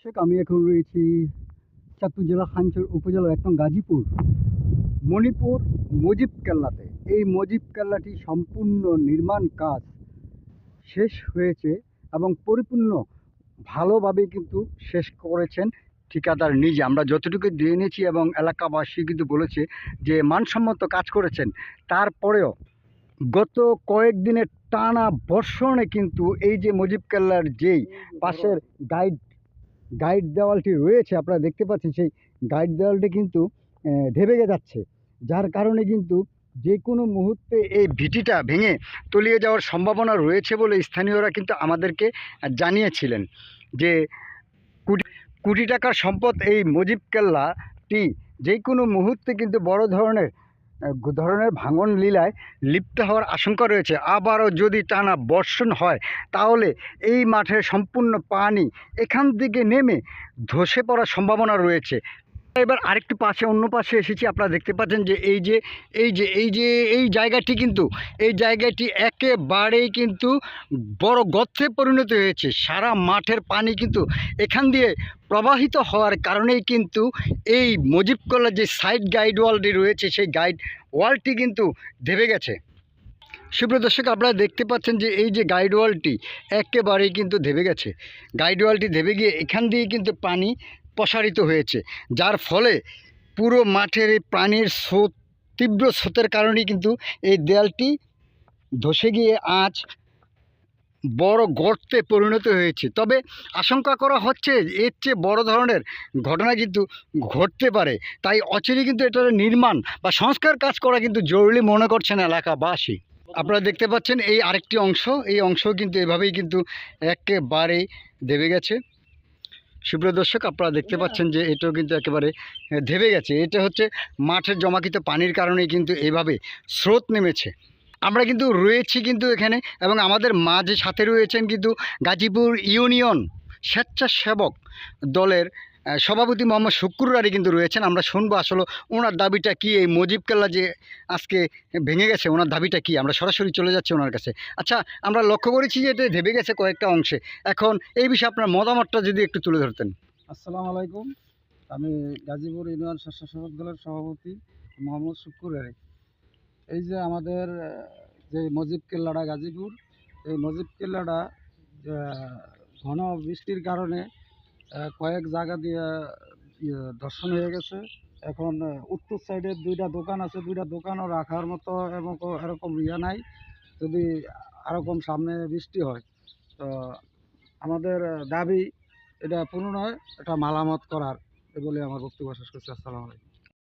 দর্শক, আমি এখন রয়েছি চাঁদপুর জেলা খানচর উপজেলার একদম গাজীপুর, মণিপুর মজিব কেল্লাতে এই মজিব কেল্লাটি সম্পূর্ণ নির্মাণ কাজ শেষ হয়েছে এবং পরিপূর্ণ ভালোভাবে কিন্তু শেষ করেছেন ঠিকাদার নিজে। আমরা যতটুকু দিয়ে জেনেছি এবং এলাকাবাসী কিন্তু বলেছে যে মানসম্মত কাজ করেছেন। তারপরেও গত কয়েকদিনের টানা বর্ষণে কিন্তু এই যে মজিব কেল্লার যেই পাশের গাইড গাইড দেওয়ালটি রয়েছে, আপনারা দেখতে পাচ্ছেন সেই গাইড দেওয়ালটি কিন্তু ধেবে যাচ্ছে। যার কারণে কিন্তু যে কোনো মুহূর্তে এই ভিটিটা ভেঙে তলিয়ে যাওয়ার সম্ভাবনা রয়েছে বলে স্থানীয়রা কিন্তু আমাদেরকে জানিয়েছিলেন যে কোটি কোটি টাকার সম্পদ এই মজিব কেল্লাটি যে কোনো মুহূর্তে কিন্তু বড় ধরনের ধরনের ভাঙন লীলায় লিপ্ত হওয়ার আশঙ্কা রয়েছে। আবারও যদি টানা বর্ষণ হয়, তাহলে এই মাঠের সম্পূর্ণ পানি এখান থেকে নেমে ধসে পড়ার সম্ভাবনা রয়েছে। এবার আরেকটু পাশে, অন্য পাশে এসেছি, আপনারা দেখতে পাচ্ছেন যে এই যে এই যে এই যে, এই জায়গাটি কিন্তু, এই জায়গাটি একেবারেই কিন্তু বড় গর্তে পরিণত হয়েছে। সারা মাঠের পানি কিন্তু এখান দিয়ে প্রবাহিত হওয়ার কারণেই কিন্তু এই মজিবকলার যে সাইড গাইড ওয়ালটি রয়েছে, সেই গাইড ওয়ালটি কিন্তু দেবে গেছে। সুপ্রিয় দর্শক, আপনারা দেখতে পাচ্ছেন যে এই যে গাইড ওয়ালটি একেবারেই কিন্তু ধেবে গেছে। গাইড ওয়ালটি ধেবে গিয়ে এখান দিয়ে কিন্তু পানি প্রসারিত হয়েছে, যার ফলে পুরো মাঠের এই পানির স্রোত, তীব্র স্রোতের কারণেই কিন্তু এই দেয়ালটি ধসে গিয়ে আজ বড় গর্তে পরিণত হয়েছে। তবে আশঙ্কা করা হচ্ছে এর চেয়ে বড় ধরনের ঘটনা কিন্তু ঘটতে পারে। তাই অচিরে কিন্তু এটার নির্মাণ বা সংস্কার কাজ করা কিন্তু জরুরি মনে করছেন এলাকাবাসী। আপনারা দেখতে পাচ্ছেন এই আরেকটি অংশ, এই অংশ কিন্তু এভাবেই কিন্তু একেবারেই দেবে গেছে। সুপ্রিয় দর্শক আপনারা দেখতে পাচ্ছেন যে এটাও কিন্তু একেবারে ধেবে গেছে। এটা হচ্ছে মাঠের জমাকৃত পানির কারণেই কিন্তু এভাবে স্রোত নেমেছে। আমরা কিন্তু রয়েছি কিন্তু এখানে এবং আমাদের মাঝে সাথে রয়েছেন কিন্তু গাজীপুর ইউনিয়ন স্বেচ্ছাসেবক দলের সভাপতি মোহাম্মদ শুক্কুর আলী কিন্তু রয়েছেন। আমরা শুনব আসলে ওনার দাবিটা কি, এই মজিব কেল্লা যে আজকে ভেঙে গেছে, ওনার দাবিটা কি? আমরা সরাসরি চলে যাচ্ছি ওনার কাছে। আচ্ছা আমরা লক্ষ্য করেছি যে এটা ভেবে গেছে কয়েকটা অংশে। এখন এই বিষয়ে আপনার মতামতটা যদি একটু তুলে ধরতেন। আসসালামু আলাইকুম। আমি গাজীপুর ইউনিয়ন স্বেচ্ছাসেবক দলের সভাপতি মোহাম্মদ শুক্কুর আলী এই যে আমাদের যে মজিব কেল্লাটা গাজীপুর, এই মজিব কেল্লাটা ঘন বৃষ্টির কারণে কয়েক জায়গা দিয়ে ইয়ে, দর্শন হয়ে গেছে। এখন উত্তর সাইডে দুইটা দোকান আছে। দুইটা দোকানও রাখার মতো এবং এরকম ইয়ে নাই। যদি এরকম সামনে বৃষ্টি হয় তো আমাদের দাবি এটা পুনরায় এটা মালামত করার। এ বলে আমার বক্তব্য শেষ করছি। আসসালামু আলাইকুম।